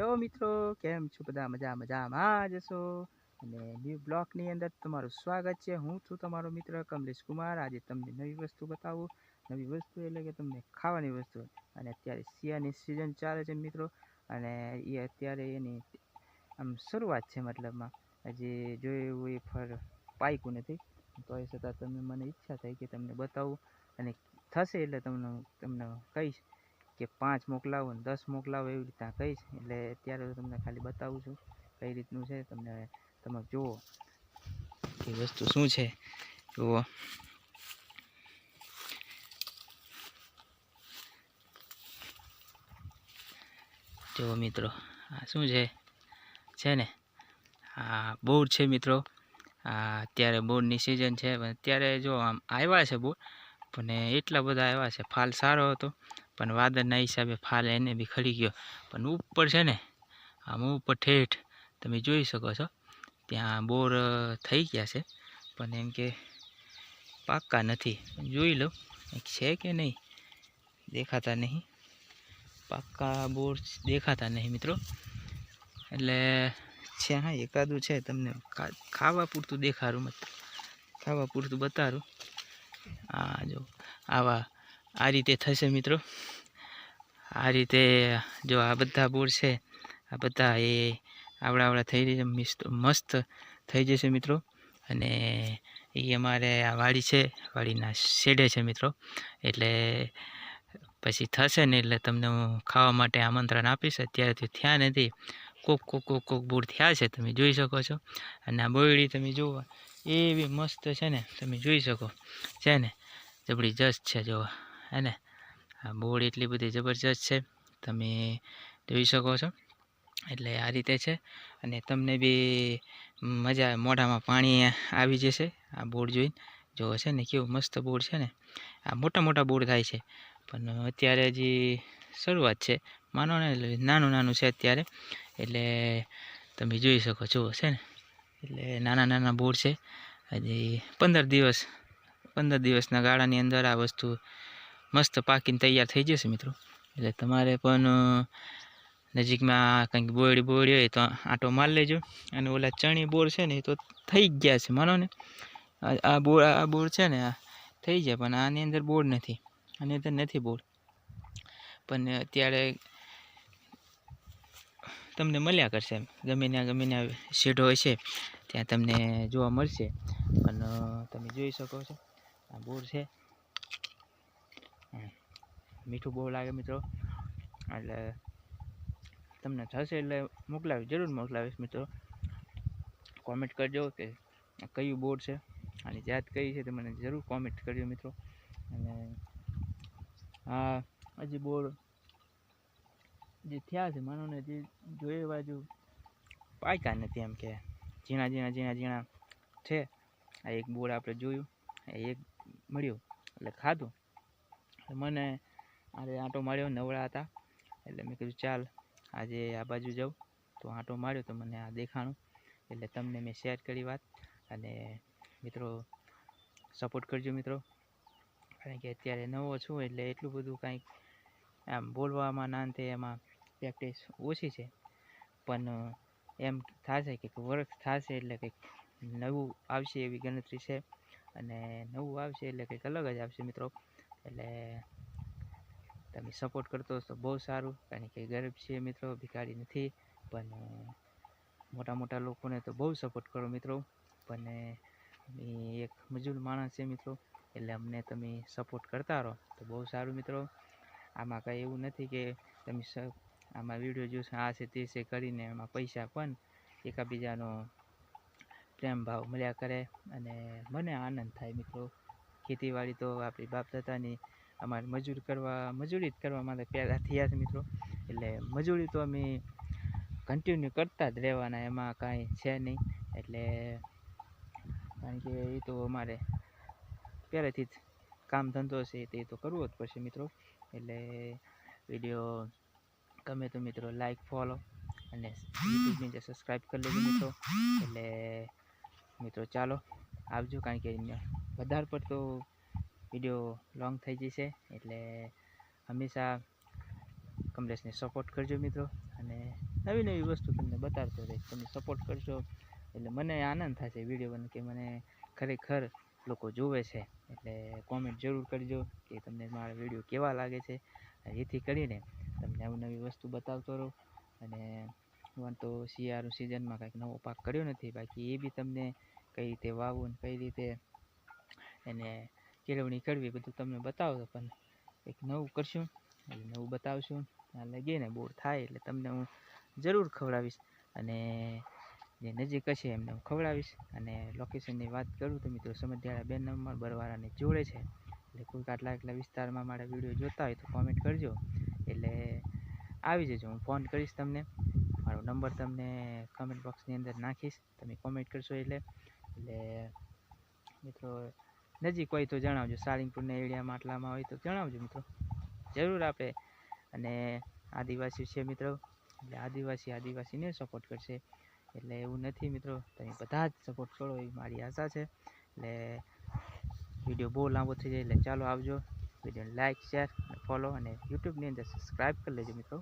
Hello મિત્રો, કેમ છો બધા? મજા, મજામાં જશો અને ન્યૂ બ્લોકની અંદર તમારું સ્વાગત છે. હું છું તમારો મિત્ર કમલેશ કુમાર. આજે તમને નવી વસ્તુ બતાવું. નવી વસ્તુ એટલે કે તમને ખાવાની વસ્તુ. અને અત્યારે શિયાળાની સિઝન ચાલે છે મિત્રો. અને એ અત્યારે એની આમ શરૂઆત છે મતલબમાં. હજી જોયું એવું એ ફર પાક્યું નથી. તો એ છતાં તમે મને ઈચ્છા થઈ કે તમને બતાવું. અને થશે એટલે તમને તમને કહીશ. કે પાંચ મોકલાવો ને દસ મોકલાવો એવી રીતના કહીશ. એટલે અત્યારે હું તમને ખાલી બતાવું છું કઈ રીતનું છે. તમને તમે જુઓ એ વસ્તુ શું છે. જુઓ. જુઓ મિત્રો, આ શું છે? છે ને? આ બોર છે મિત્રો. આ અત્યારે બોરની સિઝન છે. અત્યારે જો આમ આવ્યા છે બોર, પણ એટલા બધા આવ્યા છે. ફાલ સારો હતો. પણ વાદળના હિસાબે ફાલ એને બી ખરી ગયો. પણ ઉપર છે ને, આમ ઉપર ઠેઠ તમે જોઈ શકો છો, ત્યાં બોર થઈ ગયા છે. પણ એમ કે પાક્કા નથી. જોઈ લો છે કે નહીં? દેખાતા નહીં. પાક્કા બોર દેખાતા નહીં મિત્રો. એટલે છે હા એકાદું છે તમને ખાવા પૂરતું દેખાડું મત, ખાવા પૂરતું બતાડું. આ જો, આવા, આ રીતે થશે મિત્રો. આ રીતે જો આ બધા બોર છે, આ બધા એ આવડા આવડા થઈ જશે મિસ્ત થઈ જશે મિત્રો. અને એ અમારે આ વાડી છે, વાડીના શેડે છે મિત્રો. એટલે પછી થશે ને એટલે તમને હું ખાવા માટે આમંત્રણ આપીશ. અત્યારે તો થયા નથી. કોક કોક કોક કોક બૂર થયા છે, તમે જોઈ શકો છો. અને આ બોયડી તમે જુઓ, એવી મસ્ત છે ને, તમે જોઈ શકો. છે ને, જબરજસ્ત છે જો હે ને? આ બોર્ડ એટલી બધી જબરજસ્ત છે, તમે જોઈ શકો છો. એટલે આ રીતે છે. અને તમને બી મજા મોઢામાં પાણી આવી જશે આ બોર્ડ જોઈને. જોવો છે ને કેવું મસ્ત બોર્ડ છે ને, આ મોટા મોટા બોર્ડ થાય છે. પણ અત્યારે હજી શરૂઆત છે. માનો ને નાનું નાનું છે અત્યારે. એટલે તમે જોઈ શકો છો છે ને. એટલે નાના નાના બોર્ડ છે. હજી પંદર દિવસ, પંદર દિવસના ગાળાની અંદર આ વસ્તુ મસ્ત પાકીને તૈયાર થઈ જશે મિત્રો. એટલે તમારે પણ નજીકમાં કંઈક બોયડી બોયડી હોય તો આંટો મારી લેજો. અને ઓલા ચણી બોર છે ને એ તો થઈ ગયા છે, માનો ને. આ બોર આ બોર છે ને આ થઈ જાય, પણ આની અંદર બોર નથી. આની અંદર નથી બોર. પણ અત્યારે તમને મળ્યા કરશે ગમે ત્યાં ગમે ત્યાં શેઢો હશે ત્યાં તમને જોવા મળશે. પણ તમે જોઈ શકો છો, આ બોર છે. મીઠું બહુ લાગે મિત્રો. એટલે તમને થશે એટલે મોકલાવીશ જરૂર મોકલાવીશ મિત્રો. કોમેન્ટ કરજો કે કયું બોર્ડ છે. આની જાત કઈ છે તે મને જરૂર કોમેન્ટ કરજો મિત્રો. અને આ હજી બોર્ડ જે થયા છે માનો ને જે જોઈએ બાજુ પાક્યા નથી એમ કે ઝીણા ઝીણા ઝીણા ઝીણા છે. આ એક બોર્ડ આપણે જોયું એક મળ્યું, એટલે ખાધું. મને આરે આંટો માર્યો નવળા હતા. એટલે મેં કીધું, ચાલ, આજે આ બાજુ જાઉં. તો આંટો માર્યો તો મને આ દેખાણું. એટલે તમને મેં શેર કરી વાત. અને મિત્રો સપોર્ટ કરજો મિત્રો. કારણ કે અત્યારે નવો છું, એટલે એટલું બધું કાંઈક આમ બોલવામાં ના થાય એમાં પ્રેક્ટિસ ઓછી છે. પણ એમ થશે કે વર્ષ થશે એટલે કંઈક નવું આવશે એવી ગણતરી છે. અને નવું આવશે એટલે કંઈક અલગ જ આવશે મિત્રો. એટલે તમે સપોર્ટ કરતો હશો, બહુ સારું. કારણ કે ગરીબ છે મિત્રો, ભિખારી નથી. પણ, મોટા મોટા લોકોને તો બહુ સપોર્ટ કરો મિત્રો. પણ એક મજૂર માણસ છે મિત્રો. એટલે અમને તમે સપોર્ટ કરતા રહો. તો બહુ સારું મિત્રો. આમાં કાંઈ એવું નથી કે તમે આમાં વીડિયો જોશો, આ છે, તે છે કરીને એમાં પૈસા પણ એકાબીજાનો પ્રેમ ભાવ મળ્યા કરે. અને મને આનંદ થાય મિત્રો. ખેતીવાડી તો આપણી બાપ દાદાની અમારે મજૂર કરવા, મજૂરી જ કરવા માટે પહેલાં થયા છે મિત્રો. એટલે મજૂરી તો અમે કન્ટિન્યુ કરતા જ રહેવાના, એમાં કાંઈ છે નહીં. એટલે કારણ કે એ તો અમારે પહેલેથી જ કામ ધંધો છે, તે તો કરવો જ પડશે મિત્રો. એટલે વીડિયો ગમે તો મિત્રો લાઈક ફોલો અને યુટ્યુબની જે સબસ્ક્રાઈબ કરી લેજો મિત્રો. એટલે મિત્રો ચાલો આવજો, કારણ કે વધારે પડતો વીડિયો લોંગ થઈ જશે, એટલે હંમેશા કમલેશને સપોર્ટ કરજો મિત્રો. અને નવી નવી વસ્તુ તમને બતાવતો રહીશ. તમે સપોર્ટ કરશો, એટલે મને આનંદ થશે વીડિયો બને કે મને ખરેખર લોકો જુએ છે. એટલે કોમેન્ટ જરૂર કરજો કે તમને મારા વીડિયો કેવા લાગે છે. જેથી કરીને તમને નવી નવી વસ્તુ બતાવતો રહું. અને હું તો શિયાળુ સિઝનમાં કંઈક નવો પાક કર્યો નથી. બાકી એ બી તમને કઈ રીતે વાવવું કઈ રીતે, એને કેળવણી કરવી બધું તમને બતાવતો પણ એક નવું કરશું, એટલે નવું બતાવશું. આ ગઈને બોર થાય એટલે તમને હું જરૂર ખવડાવીશ. અને જે નજીક હશે એમને હું ખવડાવીશ. અને લોકેશનની વાત કરું તો મિત્રો સમજદારા બે નંબર બરવાળાની જોડે છે. એટલે કોઈક આટલા આટલા વિસ્તારમાં મારા વીડિયો જોતા હોય તો કોમેન્ટ કરજો. એટલે આવી જજો, હું ફોન કરીશ તમને. મારો નંબર તમને કમેન્ટ બોક્સની અંદર નાખીશ. તમે કોમેન્ટ કરશો એટલે. એટલે મિત્રો નજીક હોય તો જણાવજો. સાળીંગપુરના એરિયામાં આટલામાં હોય તો જણાવજો મિત્રો. જરૂર આપે. અને આદિવાસી છે મિત્રો. એટલે આદિવાસી, આદિવાસીને સપોર્ટ કરશે. એટલે એવું નથી મિત્રો. તમે બધા જ સપોર્ટ કરો, એ મારી આશા છે. એટલે વીડિયો બહુ લાંબો થઈ જાય, એટલે ચાલો આવજો. વિડીયોને લાઇક શેર ફોલો અને યુટ્યુબની અંદર સબસ્ક્રાઈબ કરી લેજો મિત્રો.